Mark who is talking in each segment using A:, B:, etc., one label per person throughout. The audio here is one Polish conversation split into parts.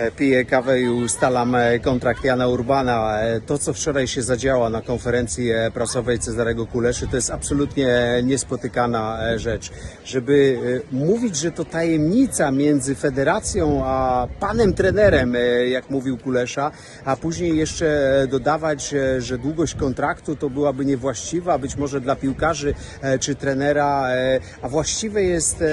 A: e, piję kawę i ustalam e, kontrakt Jana Urbana. E, To, co wczoraj się zadziało na konferencji prasowej Cezarego Kuleszy, to jest absolutnie niespotykana rzecz. Żeby mówić, że to tajemnica między federacją a panem trenerem, jak mówił Kulesza, a później jeszcze dodawać, że długość kontraktu to byłaby niewłaściwa, być może dla piłkarzy czy trenera, a właściwe jest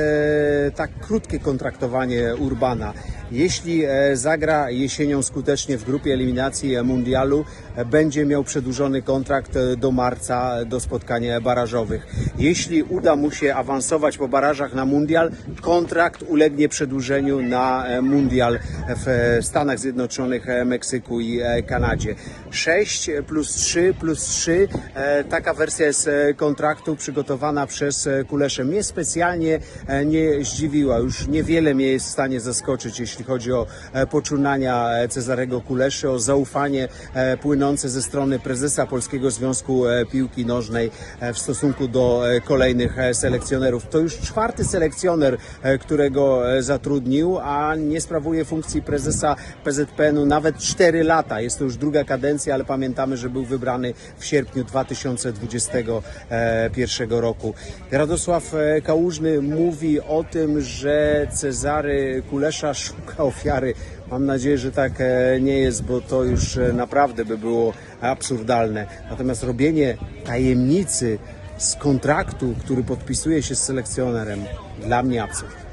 A: tak krótkie kontraktowanie Urbana. Jeśli e, zagra jesienią skutecznie w grupie eliminacji e, mundialu, e, będzie miał przedłużony kontrakt do marca, do spotkań barażowych. Jeśli uda mu się awansować po barażach na mundial, kontrakt ulegnie przedłużeniu na mundial w Stanach Zjednoczonych, Meksyku i Kanadzie. 6 plus 3 plus 3, e, taka wersja jest kontraktu przygotowana przez Kuleszę. Mnie specjalnie nie zdziwiła, już niewiele mnie jest w stanie zaskoczyć, jeśli chodzi o e, poczunania e, Cezarego Kuleszy, o zaufanie e, płynące ze strony prezesa Polskiego Związku Piłki Nożnej w stosunku do kolejnych selekcjonerów. To już czwarty selekcjoner, którego zatrudnił, a nie sprawuje funkcji prezesa PZPN-u nawet 4 lata. Jest to już druga kadencja, ale pamiętamy, że był wybrany w sierpniu 2021 roku. Radosław Kałużny mówi o tym, że Cezary Kulesza szuka ofiary. Mam nadzieję, że tak e, nie jest, bo to już e, naprawdę by było absurdalne. Natomiast robienie tajemnicy z kontraktu, który podpisuje się z selekcjonerem, dla mnie absurd.